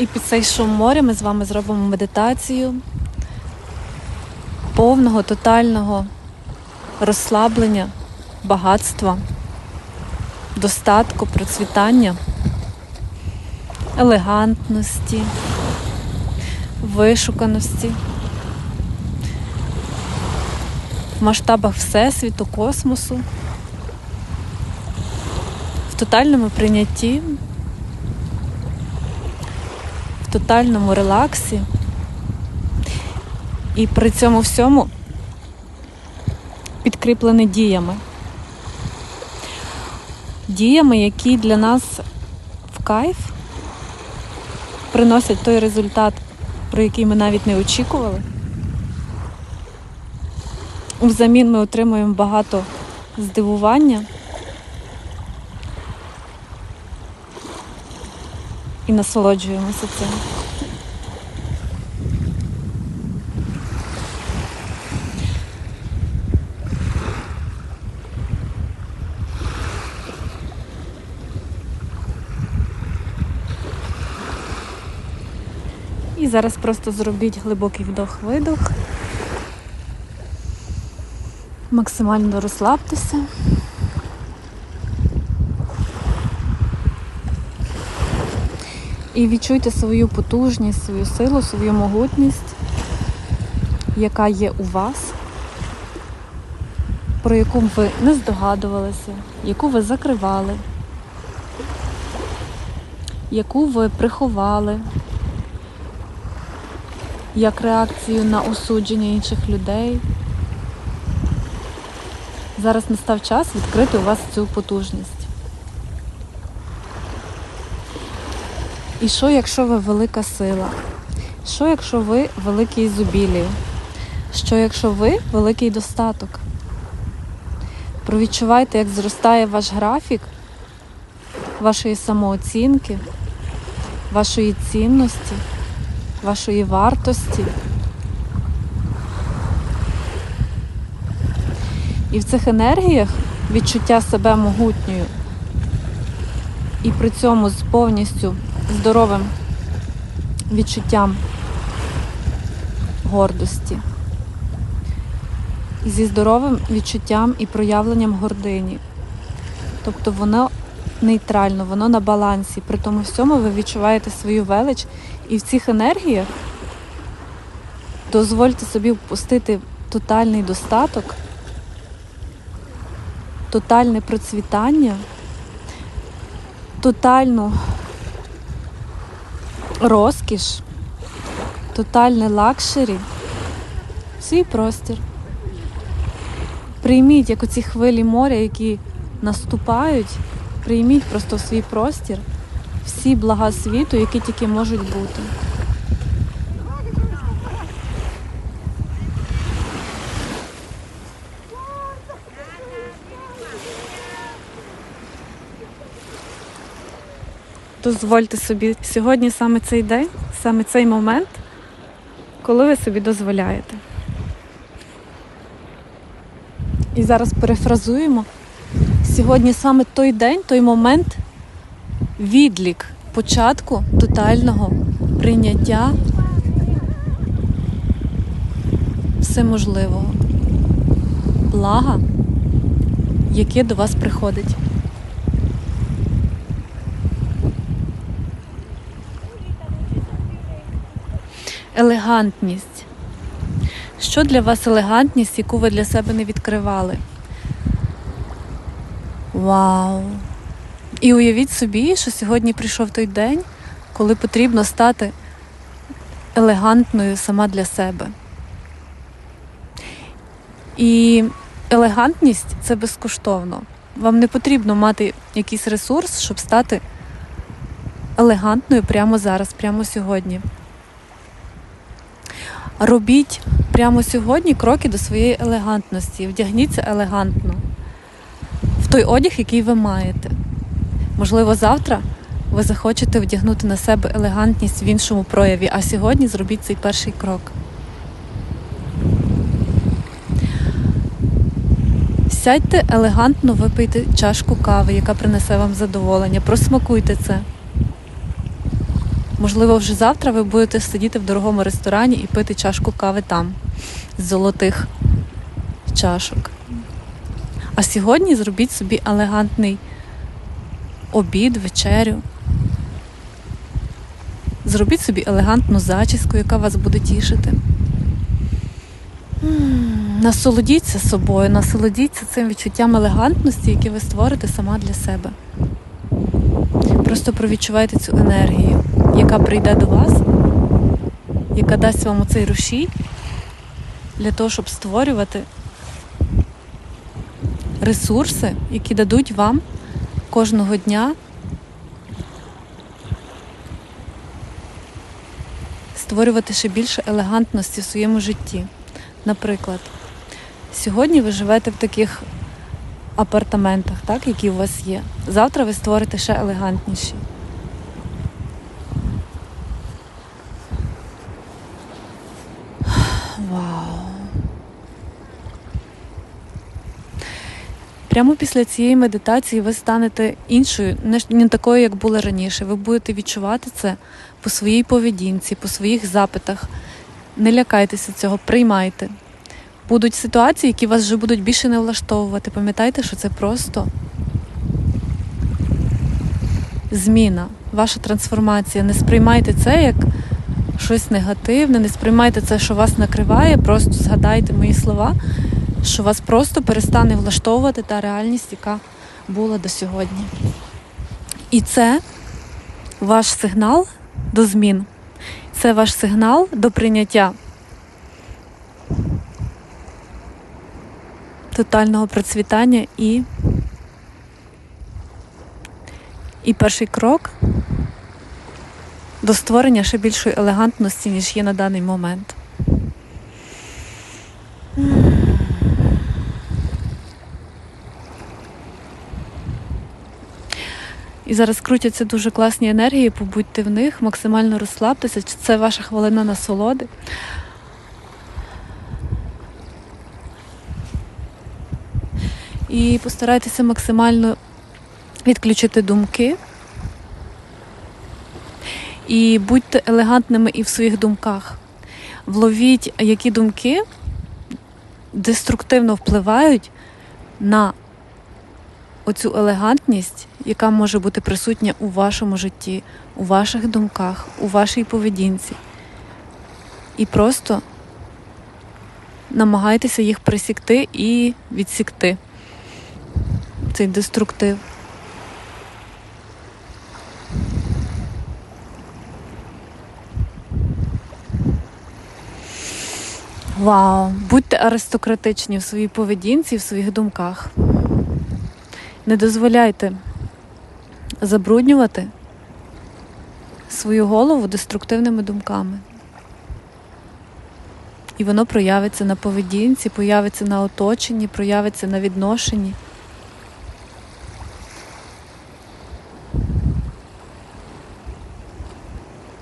І під цей шум моря ми з вами зробимо медитацію повного, тотального розслаблення, багатства, достатку, процвітання, елегантності, вишуканості. В масштабах Всесвіту, космосу, в тотальному прийнятті, тотальному релаксі. І при цьому всьому підкріплений діями. Діями, які для нас в кайф приносять той результат, про який ми навіть не очікували. Взамін ми отримуємо багато здивування і насолоджуємося цим. І зараз просто зробіть глибокий вдох-видох. Максимально розслабтеся. І відчуйте свою потужність, свою силу, свою могутність, яка є у вас, про яку ви не здогадувалися, яку ви закривали, яку ви приховали як реакцію на осудження інших людей. Зараз настав час відкрити у вас цю потужність. І що, якщо ви велика сила? Що, якщо ви великий зубілію? Що, якщо ви великий достаток? Провідчувайте, як зростає ваш графік вашої самооцінки, вашої цінності, вашої вартості. І в цих енергіях відчуття себе могутньою і при цьому з повністю здоровим відчуттям гордості. І зі здоровим відчуттям і проявленням гордині. Тобто воно нейтрально, воно на балансі. При тому всьому ви відчуваєте свою велич і в цих енергіях дозвольте собі впустити тотальний достаток, тотальне процвітання, тотальну розкіш, тотальне лакшері, свій простір. Прийміть, як оці хвилі моря, які наступають, прийміть просто свій простір всі блага світу, які тільки можуть бути. Дозвольте собі сьогодні саме цей день, саме цей момент, коли ви собі дозволяєте. І зараз перефразуємо. Сьогодні саме той день, той момент, відлік початку тотального прийняття всеможливого, блага, яке до вас приходить. Елегантність. Що для вас елегантність, яку ви для себе не відкривали? Вау! І уявіть собі, що сьогодні прийшов той день, коли потрібно стати елегантною сама для себе. І елегантність це безкоштовно. Вам не потрібно мати якийсь ресурс, щоб стати елегантною прямо зараз, прямо сьогодні. Робіть прямо сьогодні кроки до своєї елегантності. Вдягніться елегантно в той одяг, який ви маєте. Можливо, завтра ви захочете вдягнути на себе елегантність в іншому прояві, а сьогодні зробіть цей перший крок. Сядьте елегантно, випийте чашку кави, яка принесе вам задоволення. Просмакуйте це. Можливо, вже завтра ви будете сидіти в дорогому ресторані і пити чашку кави там, з золотих чашок. А сьогодні зробіть собі елегантний обід, вечерю. Зробіть собі елегантну зачіску, яка вас буде тішити. Насолодіться собою, насолодіться цим відчуттям елегантності, яке ви створите сама для себе. Просто провідчувайте цю енергію, яка прийде до вас, яка дасть вам оцей рушій для того, щоб створювати ресурси, які дадуть вам кожного дня створювати ще більше елегантності в своєму житті. Наприклад, сьогодні ви живете в таких апартаментах, так, які у вас є. Завтра ви створите ще елегантніші. Вау. Прямо після цієї медитації ви станете іншою, не такою, як були раніше. Ви будете відчувати це по своїй поведінці, по своїх запитах. Не лякайтеся цього, приймайте. Будуть ситуації, які вас вже будуть більше не влаштовувати. Пам'ятайте, що це просто зміна, ваша трансформація. Не сприймайте це як щось негативне, не сприймайте це, що вас накриває, просто згадайте мої слова, що вас просто перестане влаштовувати та реальність, яка була до сьогодні. І це ваш сигнал до змін. Це ваш сигнал до прийняття тотального процвітання і, і перший крок до створення ще більшої елегантності, ніж є на даний момент. І зараз крутяться дуже класні енергії, побудьте в них, максимально розслабтеся. Це ваша хвилина насолоди. І постарайтеся максимально відключити думки. І будьте елегантними і в своїх думках. Вловіть, які думки деструктивно впливають на оцю елегантність, яка може бути присутня у вашому житті, у ваших думках, у вашій поведінці. І просто намагайтеся їх присікти і відсікти. Цей деструктив. Вау! Будьте аристократичні в своїй поведінці, в своїх думках. Не дозволяйте забруднювати свою голову деструктивними думками. І воно проявиться на поведінці, проявиться на оточенні, проявиться на відношенні.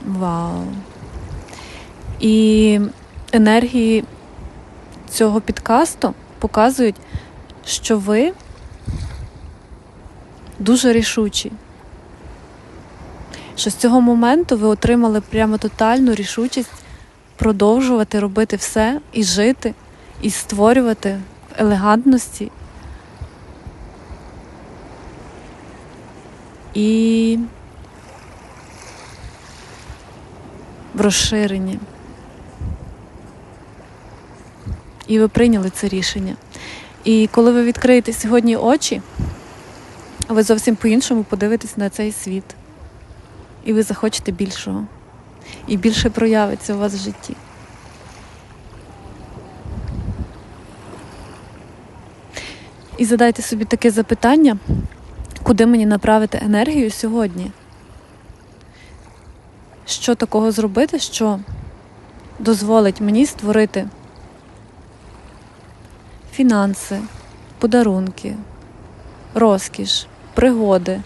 Вау. І енергії цього підкасту показують, що ви дуже рішучі. Що з цього моменту ви отримали прямо тотальну рішучість продовжувати робити все і жити, і створювати в елегантності. І в розширенні. І ви прийняли це рішення. І коли ви відкриєте сьогодні очі, ви зовсім по-іншому подивитесь на цей світ. І ви захочете більшого. І більше проявиться у вас в житті. І задайте собі таке запитання, куди мені направити енергію сьогодні? Що такого зробити, що дозволить мені створити фінанси, подарунки, розкіш, пригоди,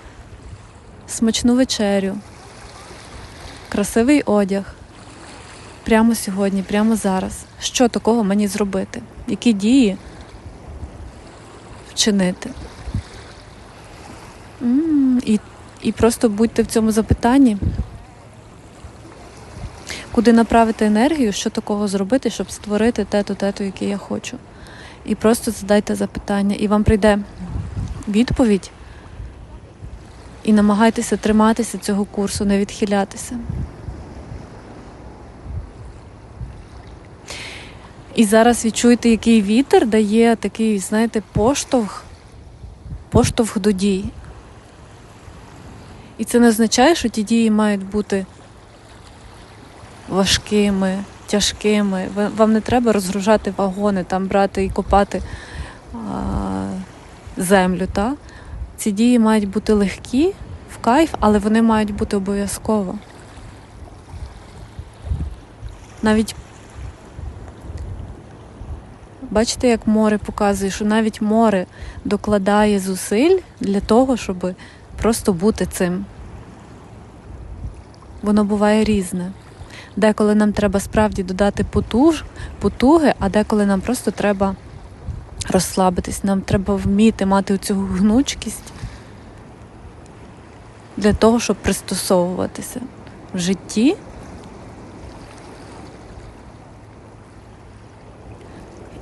смачну вечерю, красивий одяг. Прямо сьогодні, прямо зараз. Що такого мені зробити? Які дії вчинити? І, і просто будьте в цьому запитанні. куди направити енергію, що такого зробити, щоб створити те-то, те-то, яке я хочу. І просто задайте запитання, і вам прийде відповідь. І намагайтеся триматися цього курсу, не відхилятися. І зараз відчуєте, який вітер дає такий, знаєте, поштовх, поштовх до дій. І це не означає, що ті дії мають бути важкими, тяжкими. Вам не треба розгружати вагони, там брати і копати а, землю. Та? Ці дії мають бути легкі, в кайф, але вони мають бути обов'язково. Навіть бачите, як море показує, що навіть море докладає зусиль для того, щоб просто бути цим. Воно буває різне. Деколи нам треба справді додати потуж, потуги, а деколи нам просто треба розслабитись, нам треба вміти мати цю гнучкість для того, щоб пристосовуватися в житті.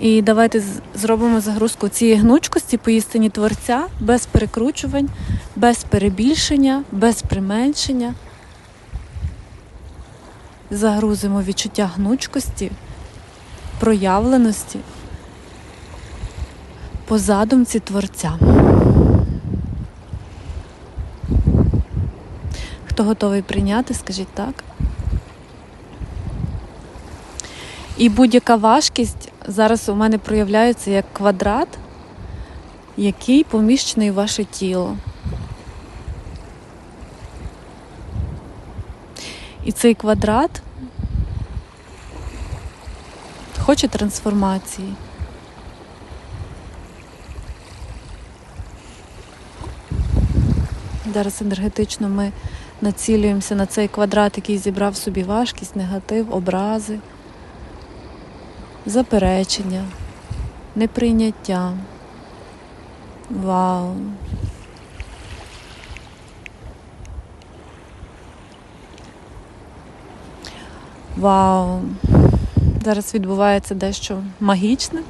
І давайте зробимо загрузку цієї гнучкості по істині творця без перекручувань, без перебільшення, без применшення. Загрузимо відчуття гнучкості, проявленості по задумці творця. Хто готовий прийняти, скажіть так. І будь-яка важкість зараз у мене проявляється як квадрат, який поміщений в ваше тіло. І цей квадрат хоче трансформації. Зараз енергетично ми націлюємося на цей квадрат, який зібрав собі важкість, негатив, образи, заперечення, неприйняття. Вау. Вау. Зараз відбувається дещо магічне.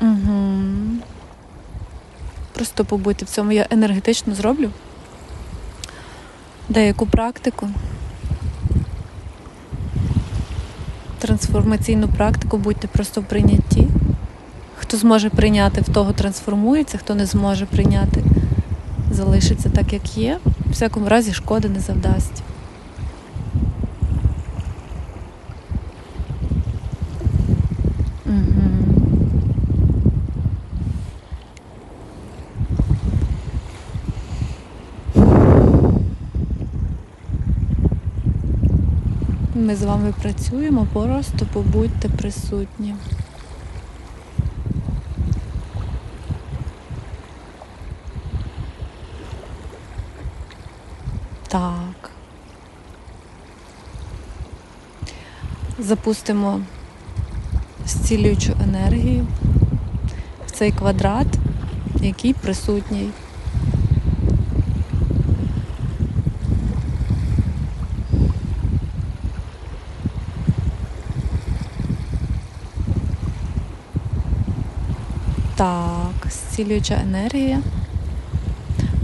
Мгм. Просто побути в цьому. Я енергетично зроблю деяку практику. Трансформаційну практику, будьте просто в прийнятті. Хто зможе прийняти, в того трансформується, хто не зможе прийняти, залишиться так, як є. В всякому разі шкоди не завдасть. Ми з вами працюємо, просто побудьте присутні. Так. Запустимо зцілюючу енергію в цей квадрат, який присутній. Так, зцілююча енергія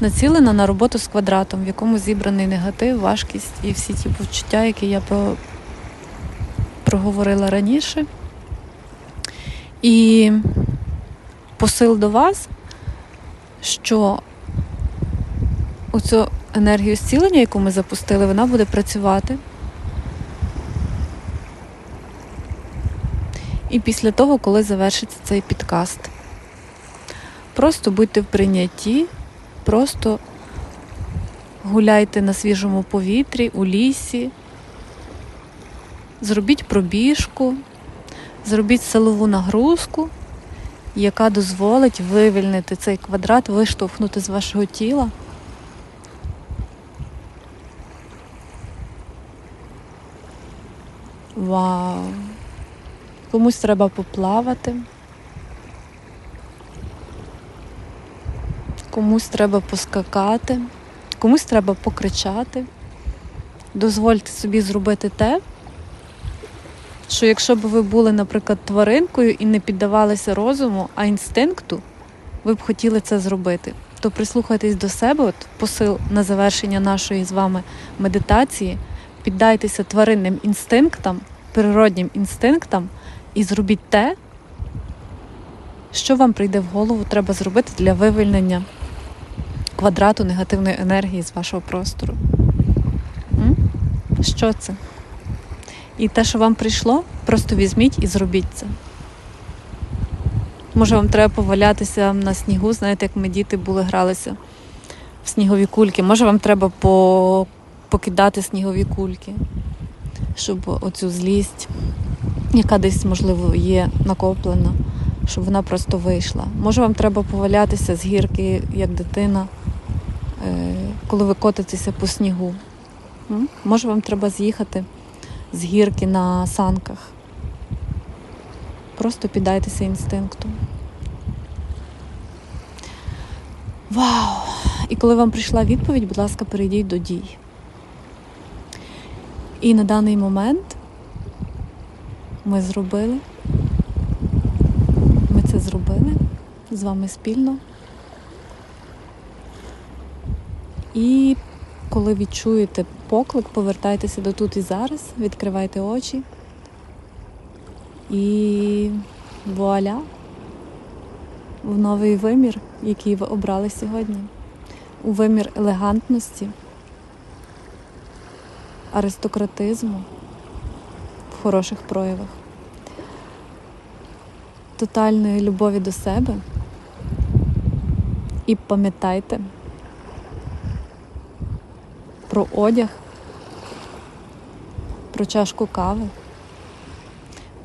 націлена на роботу з квадратом, в якому зібраний негатив, важкість і всі ті почуття, які я про... проговорила раніше. І посил до вас, що оцю енергію зцілення, яку ми запустили, вона буде працювати. І після того, коли завершиться цей підкаст. Просто будьте в прийнятті, просто гуляйте на свіжому повітрі, у лісі, зробіть пробіжку, зробіть силову нагрузку, яка дозволить вивільнити цей квадрат, виштовхнути з вашого тіла. Вау! Комусь треба поплавати. Комусь треба поскакати, комусь треба покричати. Дозвольте собі зробити те, що якщо б ви були, наприклад, тваринкою і не піддавалися розуму, а інстинкту, ви б хотіли це зробити. То прислухайтесь до себе, от посил на завершення нашої з вами медитації, піддайтеся тваринним інстинктам, природнім інстинктам і зробіть те, що вам прийде в голову, треба зробити для вивільнення квадрату негативної енергії з вашого простору. Що це? І те, що вам прийшло, просто візьміть і зробіть це. Може, вам треба повалятися на снігу, знаєте, як ми діти були, гралися в снігові кульки. Може, вам треба по... покидати снігові кульки, щоб оцю злість, яка десь, можливо, є накоплена, щоб вона просто вийшла. Може, вам треба повалятися з гірки, як дитина, коли ви котитеся по снігу. Може, вам треба з'їхати з гірки на санках. Просто піддайтеся інстинкту. Вау! І коли вам прийшла відповідь, будь ласка, перейдіть до дій. І на даний момент ми зробили. Ми це зробили з вами спільно. І коли відчуєте поклик, повертайтеся до тут і зараз, відкривайте очі. І вуаля в новий вимір, який ви обрали сьогодні. У вимір елегантності, аристократизму в хороших проявах, тотальної любові до себе. І пам'ятайте про одяг, про чашку кави,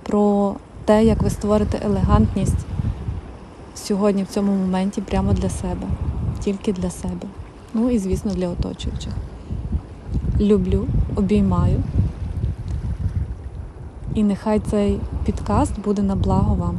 про те, як ви створите елегантність сьогодні в цьому моменті прямо для себе, тільки для себе. Ну і, звісно, для оточуючих. Люблю, обіймаю. І нехай цей підкаст буде на благо вам.